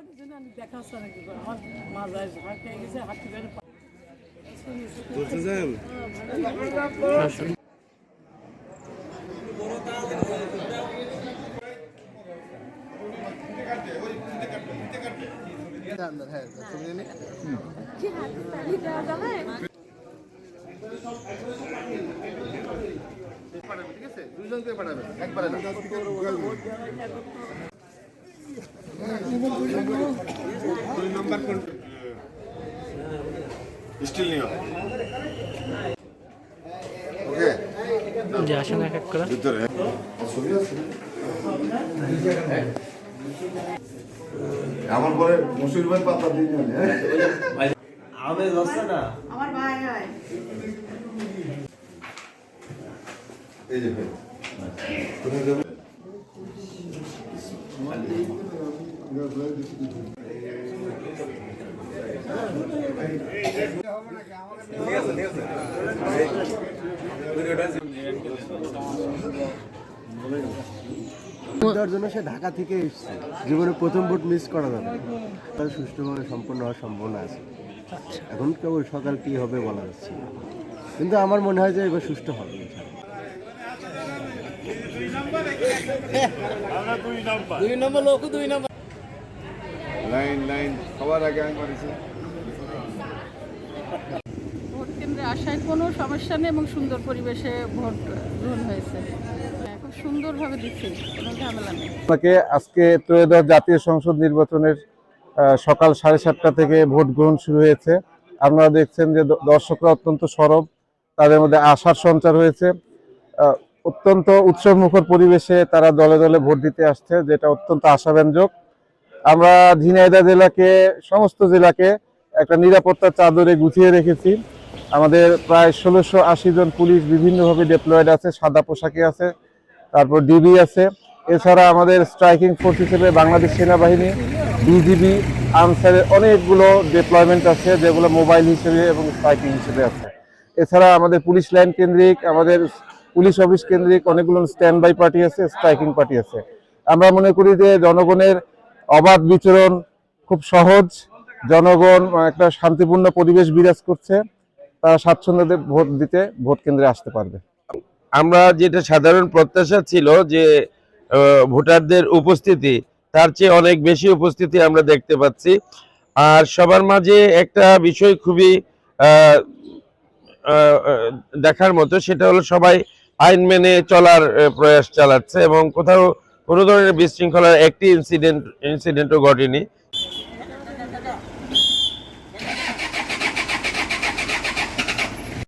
ভোটের জন্য আমি দেখা হচ্ছে না কি করে। আমার মা যায় ভাগ খেয়ে গেছে আমার পরে মুসুর ভাই পাতা দিয়ে? আমেজ হচ্ছে না আমার ভাই এই যে ভাই। তুমি দেওয়ার জন্য সে ঢাকা থেকে এসেছে। জীবনে প্রথম ভোট মিস করা যাবে তার সুষ্ঠুভাবে সম্পন্ন হওয়ার সম্ভাবনা আছে। এখন কেবল সকাল কি হবে বলা যাচ্ছে কিন্তু আমার মনে হয় যে এবার সুষ্ঠু হবে। লাইন লাইন সবার আগে আমি মারিছি ভোট কেন্দ্রে আসায় কোনো সমস্যা নেই এবং সুন্দর পরিবেশে ভোট গ্রহণ হয়েছে। হ্যাঁ, খুব সুন্দরভাবে দিচ্ছে কোনো ঝামেলা নেই। আপনাকে আজকে ত্রয়োদশ জাতীয় সংসদ নির্বাচনের সকাল সাড়ে সাতটা থেকে ভোট গ্রহণ শুরু হয়েছে। আপনারা দেখছেন যে দর্শকরা অত্যন্ত সরব তাদের মধ্যে আশার সঞ্চার হয়েছে। অত্যন্ত উৎসবমুখর পরিবেশে তারা দলে দলে ভোট দিতে আসছে যেটা অত্যন্ত আশাব্যঞ্জক। আমরা ঝিনাইদহ জেলাকে, সমস্ত জেলাকে একটা নিরাপত্তার চাদরে গুছিয়ে রেখেছি। আমাদের প্রায় ষোলোশো আশি জন পুলিশ বিভিন্নভাবে ডিপ্লয়েড আছে, সাদা পোশাকে আছে, তারপর ডিবি আছে। এছাড়া আমাদের স্ট্রাইকিং ফোর্স হিসেবে বাংলাদেশ সেনাবাহিনী বিজিবি আনসারের অনেকগুলো ডিপ্লয়মেন্ট আছে, যেগুলো মোবাইল হিসেবে এবং স্ট্রাইকিং হিসেবে আছে। এছাড়া আমাদের পুলিশ লাইন কেন্দ্রিক, আমাদের পুলিশ অফিস কেন্দ্রিক অনেকগুলো স্ট্যান্ড বাই পার্টি আছে স্ট্রাইকিং পার্টি আছে। আমরা মনে করি যে জনগণের অবাধ বিচরণ খুব সহজ। জনগণ একটা শান্তিপূর্ণ পরিবেশ বিরাজ করছে। তারা স্বাচ্ছন্দ্যে ভোট দিতে ভোট কেন্দ্রে আসতে পারবে। আমরা যেটা সাধারণ প্রত্যাশা ছিল যে ভোটারদের উপস্থিতি, তার চেয়ে অনেক বেশি উপস্থিতি আমরা দেখতে পাচ্ছি। আর সবার মাঝে একটা বিষয় খুবই দেখার মতো, সেটা হলো সবাই আইন মেনে চলার প্রয়াস চালাচ্ছে এবং কোথাও কোনো ধরনের বিশৃঙ্খলার একটি ইনসিডেন্ট ইনসিডেন্টও ঘটেনি।